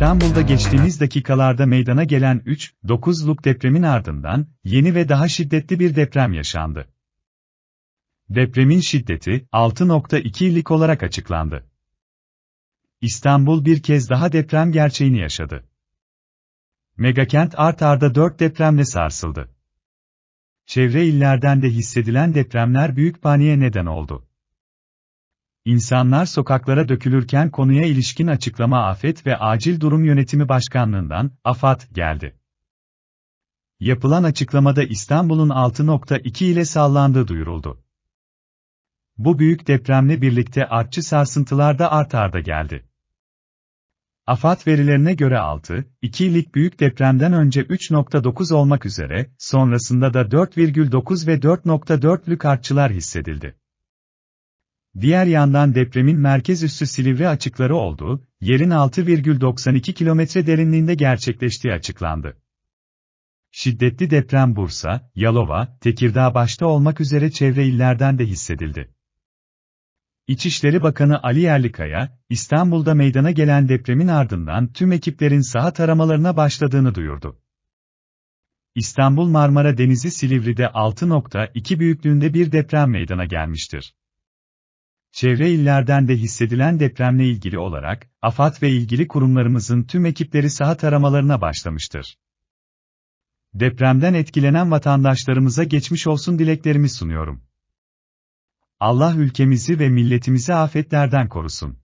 İstanbul'da geçtiğimiz dakikalarda meydana gelen 3.9'luk depremin ardından yeni ve daha şiddetli bir deprem yaşandı. Depremin şiddeti 6.2'lik olarak açıklandı. İstanbul bir kez daha deprem gerçeğini yaşadı. Megakent art arda 4 depremle sarsıldı. Çevre illerden de hissedilen depremler büyük paniğe neden oldu. İnsanlar sokaklara dökülürken konuya ilişkin açıklama Afet ve Acil Durum Yönetimi Başkanlığından, AFAD, geldi. Yapılan açıklamada İstanbul'un 6.2 ile sallandığı duyuruldu. Bu büyük depremle birlikte artçı sarsıntılar da art arda geldi. AFAD verilerine göre 6.2'lik büyük depremden önce 3.9 olmak üzere, sonrasında da 4,9 ve 4.4'lük artçılar hissedildi. Diğer yandan depremin merkez üssü Silivri açıkları olduğu, yerin 6,92 kilometre derinliğinde gerçekleştiği açıklandı. Şiddetli deprem Bursa, Yalova, Tekirdağ başta olmak üzere çevre illerden de hissedildi. İçişleri Bakanı Ali Yerlikaya, İstanbul'da meydana gelen depremin ardından tüm ekiplerin saha taramalarına başladığını duyurdu. İstanbul Marmara Denizi Silivri'de 6.2 büyüklüğünde bir deprem meydana gelmiştir. Çevre illerden de hissedilen depremle ilgili olarak, AFAD ve ilgili kurumlarımızın tüm ekipleri saha taramalarına başlamıştır. Depremden etkilenen vatandaşlarımıza geçmiş olsun dileklerimi sunuyorum. Allah ülkemizi ve milletimizi afetlerden korusun.